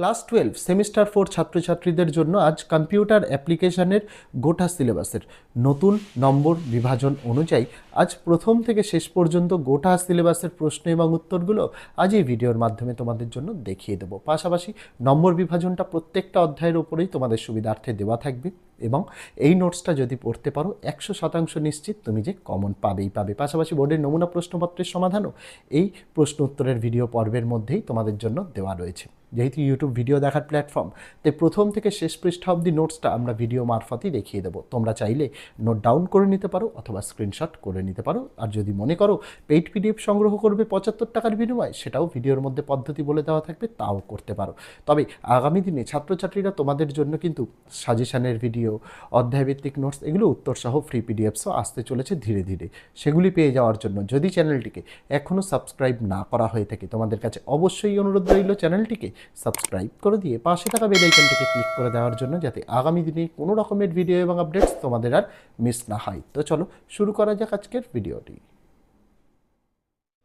Class twelve, semester four ছাত্রছাত্রীদের জন্য আজ কম্পিউটার অ্যাপ্লিকেশানের গোটা সিলেবাসের নতুন নম্বর বিভাজন অনুযায়ী আজ প্রথম থেকে শেষ পর্যন্ত গোটা সিলেবাসের প্রশ্ন এবং উত্তরগুলো আজ এই ভিডিওর মাধ্যমে তোমাদের জন্য দেখিয়ে দেবো। পাশাপাশি নম্বর বিভাজনটা প্রত্যেকটা অধ্যায়ের ওপরেই তোমাদের সুবিধার্থে দেওয়া থাকবে। এবং এই নোটসটা যদি পড়তে পারো, একশো শতাংশ নিশ্চিত তুমি যে কমন পাবেই পাবে। পাশাপাশি বোর্ডের নমুনা প্রশ্নপত্রের সমাধানও এই প্রশ্ন উত্তরের ভিডিও পর্বের মধ্যেই তোমাদের জন্য দেওয়া রয়েছে। যেহেতু ইউটিউব ভিডিও দেখার প্ল্যাটফর্ম তাই প্রথম থেকে শেষ পৃষ্ঠা অবধি নোটসটা আমরা ভিডিও মারফতই দেখিয়ে দেবো। তোমরা চাইলে নোট ডাউন করে নিতে পারো অথবা স্ক্রিনশট করে নিতে পারো। আর যদি মনে করো পেইড পিডিএফ সংগ্রহ করবে পঁচাত্তর টাকার বিনিময়ে, সেটাও ভিডিওর মধ্যে পদ্ধতি বলে দেওয়া থাকবে, তাও করতে পারো। তবে আগামী দিনে ছাত্রছাত্রীরা তোমাদের জন্য কিন্তু সাজেশানের ভিডিও অধ্যায়ভিত্তিক নোটস এগুলো উত্তরসহ ফ্রি পিডিএফসও আসতে চলেছে ধীরে ধীরে। সেগুলি পেয়ে যাওয়ার জন্য যদি চ্যানেলটিকে এখনও সাবস্ক্রাইব না করা হয়ে থাকে, তোমাদের কাছে অবশ্যই অনুরোধ রইল চ্যানেলটিকে সাবস্ক্রাইব করে দিয়ে পাশে থাকা বেল আইকনটিকে ক্লিক করে দেওয়ার জন্য যাতে আগামী দিনে কোনো রকমের ভিডিও এবং আপডেটস তোমাদের আর মিস না হয়। তো চলো শুরু করা যাক আজকের ভিডিওটি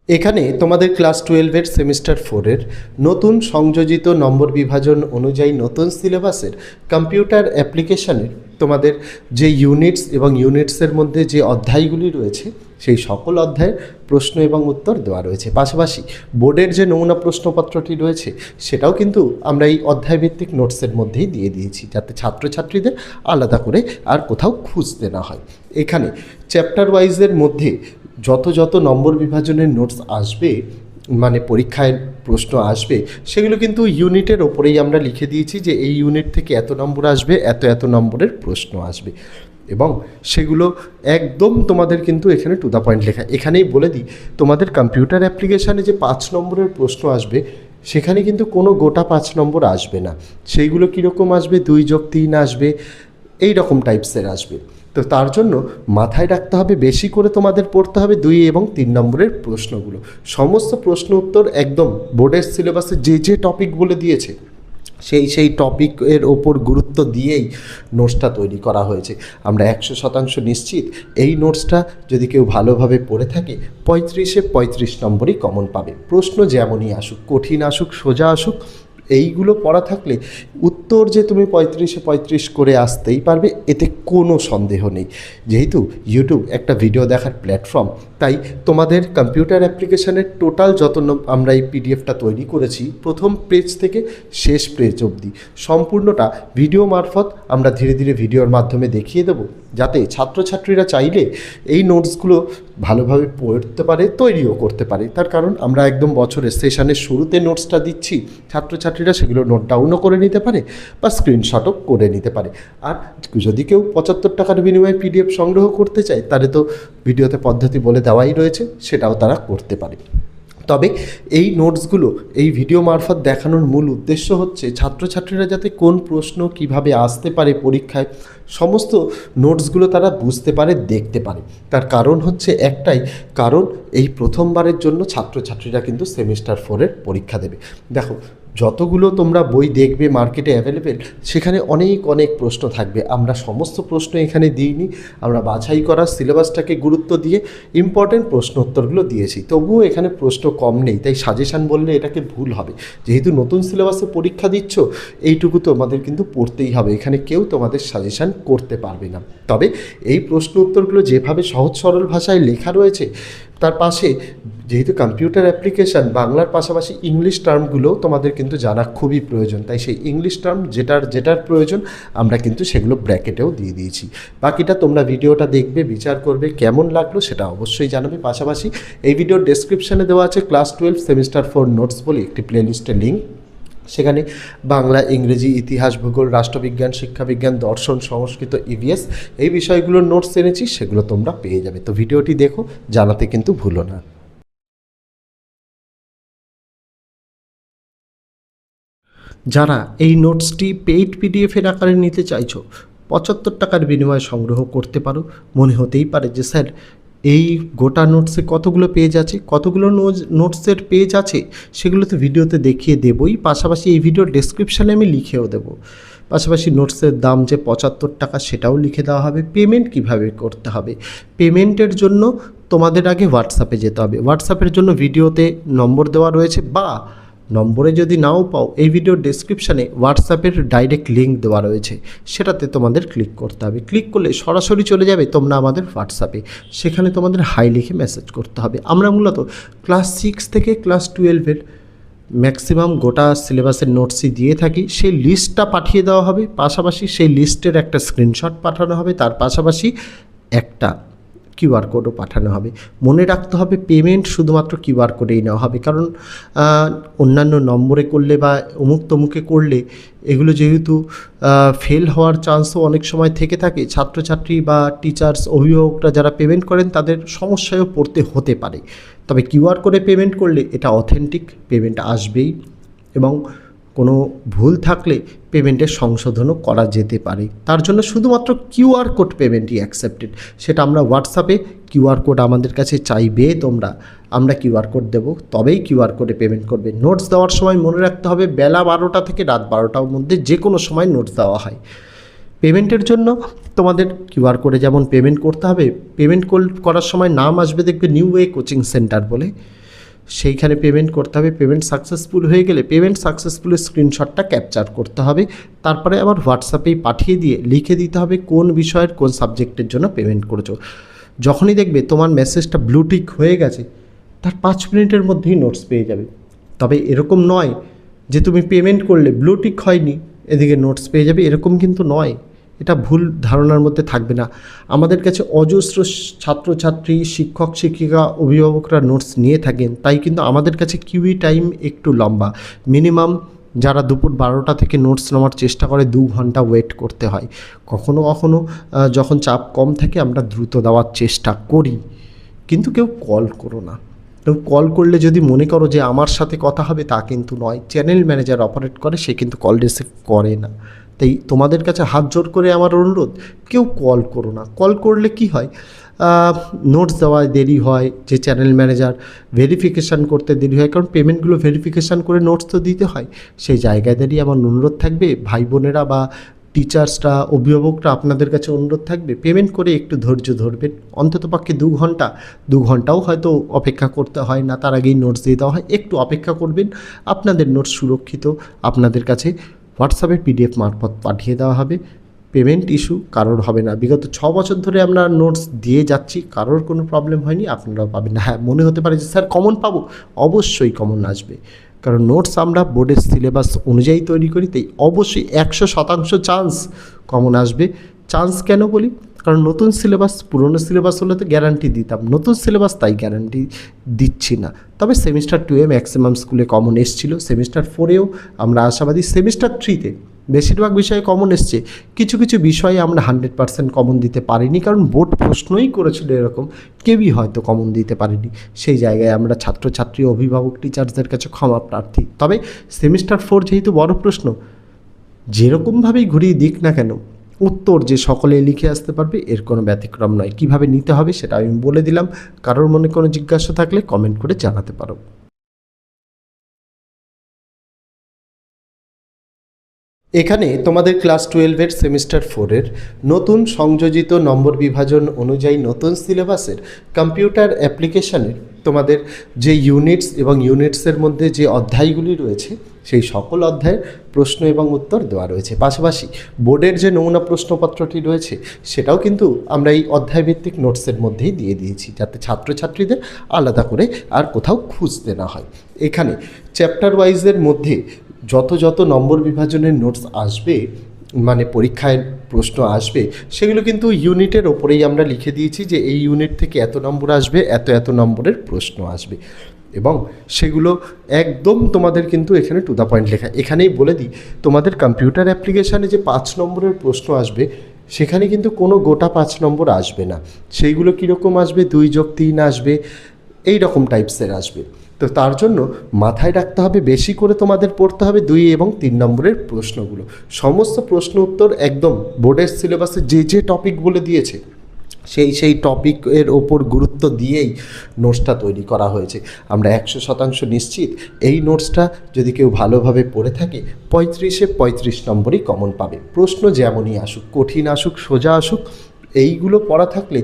এখানে তোমাদের ক্লাস টুয়েলভের সেমিস্টার ফোরের নতুন সংযোজিত নম্বর বিভাজন অনুযায়ী নতুন সিলেবাসের কম্পিউটার অ্যাপ্লিকেশনের তোমাদের যে ইউনিটস এবং ইউনিটসের মধ্যে যে অধ্যায়গুলি রয়েছে, সেই সকল অধ্যায়ের প্রশ্ন এবং উত্তর দেওয়া রয়েছে। পাশাপাশি বোর্ডের যে নমুনা প্রশ্নপত্রটি রয়েছে, সেটাও কিন্তু আমরা এই অধ্যায়ভিত্তিক নোটসের মধ্যেই দিয়ে দিয়েছি, যাতে ছাত্রছাত্রীদের আলাদা করে আর কোথাও খুঁজতে না হয়। এখানে চ্যাপ্টার ওয়াইজের মধ্যে যত যত নম্বর বিভাজনের নোটস আসবে মানে পরীক্ষায় প্রশ্ন আসবে, সেগুলো কিন্তু ইউনিটের ওপরেই আমরা লিখে দিয়েছি যে এই ইউনিট থেকে এত নম্বর আসবে, এত এত নম্বরের প্রশ্ন আসবে। এবং সেগুলো একদম তোমাদের কিন্তু এখানে টু দ্য পয়েন্ট লেখা। এখানেই বলে দিই, তোমাদের কম্পিউটার অ্যাপ্লিকেশানে যে পাঁচ নম্বরের প্রশ্ন আসবে, সেখানে কিন্তু কোনো গোটা পাঁচ নম্বর আসবে না। সেইগুলো কীরকম আসবে? দুই যোগ তিন আসবে। এই রকম টাইপসের আসবে। তো তার জন্য মাথায় রাখতে হবে, বেশি করে তোমাদের পড়তে হবে দুই এবং তিন নম্বরের প্রশ্নগুলো। সমস্ত প্রশ্ন উত্তর একদম বোর্ডের সিলেবাসে যে যে টপিক বলে দিয়েছে, সেই সেই টপিকের ওপর গুরুত্ব দিয়েই নোটসটা তৈরি করা হয়েছে। আমরা একশো শতাংশ নিশ্চিত এই নোটসটা যদি কেউ ভালোভাবে পড়ে থাকে, পঁয়ত্রিশে পঁয়ত্রিশ নম্বরই কমন পাবে। প্রশ্ন যেমনই আসুক, কঠিন আসুক, সোজা আসুক এইগুলো পড়া থাকলে উত্তর যে তুমি পঁয়ত্রিশে পঁয়ত্রিশ করে আসতেই পারবে, এতে কোনো সন্দেহ নেই। যেহেতু ইউটিউব একটা ভিডিও দেখার প্ল্যাটফর্ম তাই তোমাদের কম্পিউটার অ্যাপ্লিকেশনের টোটাল যত আমরা এই পিডিএফটা তৈরি করেছি, প্রথম পেজ থেকে শেষ পেজ অবধি। সম্পূর্ণটা ভিডিও মারফত আমরা ধীরে ধীরে ভিডিওর মাধ্যমে দেখিয়ে দেবো, যাতে ছাত্রছাত্রীরা চাইলে এই নোটসগুলো ভালোভাবে পড়তে পারে, তৈরিও করতে পারে। তার কারণ আমরা একদম বছরের সেশনের শুরুতে নোটসটা দিচ্ছি, ছাত্রছাত্রীরা সেগুলো নোট ডাউনও করে নিতে পারে বা স্ক্রিনশটও করে নিতে পারে। আর যদি কেউ পঁচাত্তর টাকার বিনিময়ে পিডিএফ সংগ্রহ করতে চায়, তাহলে তো ভিডিওতে পদ্ধতি বলে দেওয়াই রয়েছে, সেটাও তারা করতে পারে। তবে এই নোটসগুলো, এই ভিডিও মারফত দেখানোর মূল উদ্দেশ্য হচ্ছে ছাত্রছাত্রীরা যাতে কোন প্রশ্ন কীভাবে আসতে পারে পরীক্ষায়, সমস্ত নোটসগুলো তারা বুঝতে পারে, দেখতে পারে। তার কারণ হচ্ছে একটাই, কারণ এই প্রথমবারের জন্য ছাত্রছাত্রীরা কিন্তু সেমিস্টার ফোরের পরীক্ষা দেবে। দেখো যতগুলো তোমরা বই দেখবে মার্কেটে অ্যাভেলেবেল সেখানে অনেক অনেক প্রশ্ন থাকবে। আমরা সমস্ত প্রশ্ন এখানে দিইনি। আমরা বাছাই করা সিলেবাসটাকে গুরুত্ব দিয়ে ইম্পর্টেন্ট প্রশ্ন উত্তরগুলো দিয়েছি। তবুও এখানে প্রশ্ন কম নেই। তাই সাজেশান বললে এটাকে ভুল হবে। যেহেতু নতুন সিলেবাসে পরীক্ষা দিচ্ছ, এইটুকু তোমাদের কিন্তু পড়তেই হবে। এখানে কেউ তোমাদের সাজেশান করতে পারবে না। তবে এই প্রশ্ন উত্তরগুলো যেভাবে সহজ সরল ভাষায় লেখা রয়েছে, তার পাশে যেহেতু কম্পিউটার অ্যাপ্লিকেশান বাংলার পাশাপাশি ইংলিশ টার্মগুলোও তোমাদের কিন্তু জানা খুবই প্রয়োজন। তাই সেই ইংলিশ টার্ম যেটার যেটার প্রয়োজন, আমরা কিন্তু সেগুলো ব্র্যাকেটেও দিয়ে দিয়েছি। বাকিটা তোমরা ভিডিওটা দেখবে, বিচার করবে, কেমন লাগল সেটা অবশ্যই জানাবে। পাশাপাশি এই ভিডিওর ডেসক্রিপশানে দেওয়া আছে class twelve semester four notes বলে একটি প্লেলিস্টের লিঙ্ক সেখানে বাংলা, ইংরেজি, ইতিহাস, ভূগোল, রাষ্ট্রবিজ্ঞান, শিক্ষাবিজ্ঞান, দর্শন, সংস্কৃত ইভিএস এই বিষয়গুলোর নোটস এনেছি, সেগুলো তোমরা পেয়ে যাবে। তো ভিডিওটি দেখো, জানাতে কিন্তু ভুলো না। যারা এই নোটসটি পেইড পিডিএফের আকারে নিতে চাইছো, পঁচাত্তর টাকার বিনিময়ে সংগ্রহ করতে পারো। মনে হতেই পারে যে স্যার, এই গোটা নোটসে কতগুলো পেজ আছে, কতগুলো নোটসের পেজ আছে, সেগুলো তো ভিডিওতে দেখিয়ে দেবই। পাশাপাশি এই ভিডিওর ডেসক্রিপশানে আমি লিখেও দেবো। পাশাপাশি নোটসের দাম যে পঁচাত্তর টাকা, সেটাও লিখে দেওয়া হবে। পেমেন্ট কীভাবে করতে হবে? পেমেন্টের জন্য তোমাদের আগে হোয়াটসঅ্যাপে যেতে হবে। হোয়াটসঅ্যাপের জন্য ভিডিওতে নম্বর দেওয়া রয়েছে বা নম্বরে যদি নাও পাও, এই ভিডিও ডেসক্রিপশানে হোয়াটসঅ্যাপের ডাইরেক্ট লিঙ্ক দেওয়া রয়েছে। সেটাতে তোমাদের ক্লিক করতে হবে। ক্লিক করলে সরাসরি চলে যাবে তোমরা আমাদের হোয়াটসঅ্যাপে সেখানে তোমাদের হাই লিখে মেসেজ করতে হবে। আমরা মূলত ক্লাস সিক্স থেকে ক্লাস টুয়েলভের ম্যাক্সিমাম গোটা সিলেবাসের নোটসই দিয়ে থাকি। সেই লিস্টটা পাঠিয়ে দেওয়া হবে। পাশাপাশি সেই লিস্টের একটা স্ক্রিনশট পাঠানো হবে। তার পাশাপাশি একটা কিউআর কোডও পাঠানো হবে। মনে রাখতে হবে পেমেন্ট শুধুমাত্র কিউআর কোডেই নেওয়া হবে। কারণ অন্যান্য নম্বরে করলে বা অমুক তমুকে করলে এগুলো যেহেতু ফেল হওয়ার চান্সও অনেক সময় থেকে থাকে। ছাত্রছাত্রী বা টিচার্স অভিভাবকরা যারা পেমেন্ট করেন তাদের সমস্যায়ও পড়তে হতে পারে। তবে কিউআর কোডে পেমেন্ট করলে এটা অথেন্টিক পেমেন্ট আসবেই। এবং কোনো ভুল থাকলে পেমেন্টের সংশোধনও করা যেতে পারে। তার জন্য শুধুমাত্র কিউআর কোড পেমেন্টই অ্যাকসেপ্টেড সেটা আমরা হোয়াটসঅ্যাপে কিউআর কোড আমাদের কাছে চাইবে তোমরা। আমরা কিউআর কোড দেবো, তবেই কিউআর কোডে পেমেন্ট করবে। নোটস দেওয়ার সময় মনে রাখতে হবে, বেলা বারোটা থেকে রাত বারোটার মধ্যে যে কোনো সময় নোটস দেওয়া হয়। পেমেন্টের জন্য তোমাদের কিউআর কোডে যেমন পেমেন্ট করতে হবে, পেমেন্ট করার সময় নাম আসবে, দেখবে নিউ ওয়ে কোচিং সেন্টার বলে। সেইখানে পেমেন্ট করতে হবে পেমেন্ট সাকসেসফুল হয়ে গেলে পেমেন্ট সাকসেসফুলের স্ক্রিনশটটা ক্যাপচার করতে হবে। তারপরে আবার হোয়াটসঅ্যাপেই পাঠিয়ে দিয়ে লিখে দিতে হবে কোন বিষয়ের কোন সাবজেক্টের জন্য পেমেন্ট করেছ। যখনই দেখবে তোমার মেসেজটা ব্লুটিক হয়ে গেছে, তার পাঁচ মিনিটের মধ্যেই নোটস পেয়ে যাবে। তবে এরকম নয় যে তুমি পেমেন্ট করলে ব্লুটিক হয়নি, এদিকে নোটস পেয়ে যাবে, এরকম কিন্তু নয়। এটা ভুল ধারণার মধ্যে থাকবে না। আমাদের কাছে অজস্র ছাত্রছাত্রী, শিক্ষক, শিক্ষিকা, অভিভাবকরা নোটস নিয়ে থাকেন। তাই কিন্তু আমাদের কাছে কিউই টাইম একটু লম্বা। মিনিমাম যারা দুপুর বারোটা থেকে নোটস নেওয়ার চেষ্টা করে, দু ঘণ্টা ওয়েট করতে হয়। কখনো কখনো যখন চাপ কম থাকে, আমরা দ্রুত দেওয়ার চেষ্টা করি। কিন্তু কেউ কল করো না। কেউ কল করলে যদি মনে করো যে আমার সাথে কথা হবে, তা কিন্তু নয়। চ্যানেল ম্যানেজার অপারেট করে, সে কিন্তু কল রিসিভ করে না। তাই তোমাদের কাছে হাত জোর করে আমার অনুরোধ, কেউ কল করো না। কল করলে কি হয়? নোটস দেওয়ায় দেরি হয়, যে চ্যানেল ম্যানেজার ভেরিফিকেশান করতে দেরি হয়, কারণ পেমেন্টগুলো ভেরিফিকেশান করে নোটস তো দিতে হয়। সেই জায়গায় আমার অনুরোধ থাকবে, ভাই বোনেরা বা টিচার্সরা অভিভাবকরা আপনাদের কাছে অনুরোধ থাকবে পেমেন্ট করে একটু ধৈর্য ধরবেন। অন্ততপক্ষে দু ঘণ্টা, দু ঘন্টাও হয়তো অপেক্ষা করতে হয় না, তার আগেই নোটস দিয়ে দেওয়া হয়, একটু অপেক্ষা করবেন। আপনাদের নোটস সুরক্ষিত, আপনাদের কাছে হোয়াটসঅ্যাপে পিডিএফ মারফত পাঠিয়ে দেওয়া হবে। পেমেন্ট ইস্যু কারোর হবে না। বিগত ছ বছর ধরে আমরা নোটস দিয়ে যাচ্ছি, কারোর কোনো প্রবলেম হয়নি, আপনারাও পাবেন না। হ্যাঁ মনে হতে পারে যে, স্যার, কমন পাবো? অবশ্যই কমন আসবে। কারণ নোটস আমরা বোর্ডের সিলেবাস অনুযায়ী তৈরি করি, তাই অবশ্যই একশো শতাংশ চান্স কমন আসবে। চান্স কেন বলি? কারণ নতুন সিলেবাস, পুরনো সিলেবাস হলে তো গ্যারান্টি দিতাম। নতুন সিলেবাস তাই গ্যারান্টি দিচ্ছি না। তবে সেমিস্টার টুয়ে ম্যাক্সিমাম স্কুলে কমন এসছিল। সেমিস্টার ফোরেও আমরা আশাবাদী সেমিস্টার থ্রিতে বেশিরভাগ বিষয়ে কমন এসছে। কিছু কিছু বিষয়ে আমরা হান্ড্রেড পার্সেন্ট কমন দিতে পারিনি। কারণ বোর্ড প্রশ্নই করেছিল এরকম। কেউই হয়তো কমন দিতে পারিনি। সেই জায়গায় আমরা ছাত্রছাত্রী, অভিভাবক টিচার্সদের কাছে ক্ষমা প্রার্থী। তবে সেমিস্টার ফোর যেহেতু বড় প্রশ্ন, যেরকমভাবেই ঘুরিয়ে দিক না কেন উত্তর যে সকলে লিখে আসতে পারবে, এর কোনো ব্যতিক্রম নয়। কীভাবে নিতে হবে সেটা আমি বলে দিলাম। কারোর মনে কোনো জিজ্ঞাসা থাকলে কমেন্ট করে জানাতে পারো। এখানে তোমাদের ক্লাস টুয়েলভের সেমিস্টার ফোরের নতুন সংযোজিত নম্বর বিভাজন অনুযায়ী নতুন সিলেবাসের কম্পিউটার অ্যাপ্লিকেশনের তোমাদের যে ইউনিটস এবং ইউনিটসের মধ্যে যে অধ্যায়গুলি রয়েছে, সেই সকল অধ্যায়ের প্রশ্ন এবং উত্তর দেওয়া রয়েছে। পাশাপাশি বোর্ডের যে নমুনা প্রশ্নপত্রটি রয়েছে, সেটাও কিন্তু আমরা এই অধ্যায়ভিত্তিক নোটসের মধ্যেই দিয়ে দিয়েছি, যাতে ছাত্রছাত্রীদের আলাদা করে আর কোথাও খুঁজতে না হয়। এখানে চ্যাপ্টার ওয়াইজের মধ্যে যত যত নম্বর বিভাজনের নোটস আসবে মানে পরীক্ষায় প্রশ্ন আসবে, সেগুলো কিন্তু ইউনিটের ওপরেই আমরা লিখে দিয়েছি যে এই ইউনিট থেকে এত নম্বর আসবে, এত এত নম্বরের প্রশ্ন আসবে। এবং সেগুলো একদম তোমাদের কিন্তু এখানে টু দ্য পয়েন্ট লেখা। এখানেই বলে দিই, তোমাদের কম্পিউটার অ্যাপ্লিকেশানে যে পাঁচ নম্বরের প্রশ্ন আসবে, সেখানে কিন্তু কোনো গোটা পাঁচ নম্বর আসবে না। সেইগুলো কীরকম আসবে? দুই যোগ তিন আসবে এই রকম টাইপসের আসবে। তো তার জন্য মাথায় রাখতে হবে, বেশি করে তোমাদের পড়তে হবে দুই এবং তিন নম্বরের প্রশ্নগুলো। সমস্ত প্রশ্ন উত্তর একদম বোর্ডের সিলেবাসে যে যে টপিক বলে দিয়েছে, সেই সেই টপিকের ওপর গুরুত্ব দিয়েই নোটসটা তৈরি করা হয়েছে। আমরা একশো শতাংশ নিশ্চিত এই নোটসটা যদি কেউ ভালোভাবে পড়ে থাকে, পঁয়ত্রিশে পঁয়ত্রিশ নম্বরই কমন পাবে। প্রশ্ন যেমনই আসুক, কঠিন আসুক, সোজা আসুক এইগুলো পড়া থাকলে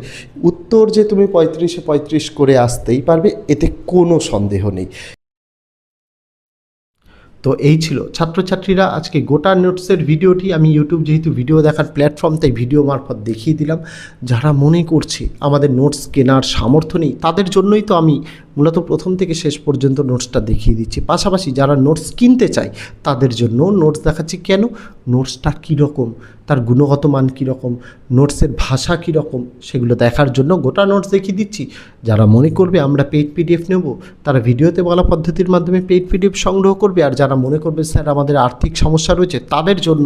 উত্তর যে তুমি পঁয়ত্রিশে পঁয়ত্রিশ করে আসতেই পারবে, এতে কোনো সন্দেহ নেই। তো এই ছিল ছাত্রছাত্রীরা, আজকে গোটা নোটসের ভিডিওটি, আমি ইউটিউব যেহেতু ভিডিও দেখার প্ল্যাটফর্ম তাই ভিডিও মারফত দেখিয়ে দিলাম। যারা মনে করছে আমাদের নোটস কেনার সামর্থ্য নেই, তাদের জন্যই তো আমি মূলত প্রথম থেকে শেষ পর্যন্ত নোটসটা দেখিয়ে দিচ্ছি। পাশাপাশি যারা নোটস কিনতে চায়, তাদের জন্য নোটস দেখাচ্ছি কেন? নোটসটা কীরকম? তার গুণগত মান কীরকম? নোটসের ভাষা কীরকম? সেগুলো দেখার জন্য গোটা নোটস দেখিয়ে দিচ্ছি। যারা মনে করবে আমরা পেইড পিডিএফ নেব, তারা ভিডিওতে বলা পদ্ধতির মাধ্যমে পেইড পিডিএফ সংগ্রহ করবে। আর যারা মনে করবে, স্যার, আমাদের আর্থিক সমস্যা রয়েছে, তাদের জন্য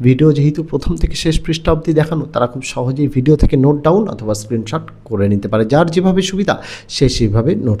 ভিডিও যেহেতু প্রথম থেকে শেষ পৃষ্ঠা অবধি দেখানো, তারা খুব সহজেই ভিডিও থেকে নোট ডাউন অথবা স্ক্রিনশট করে নিতে পারে। যার যেভাবে সুবিধা, সে সেভাবে নোট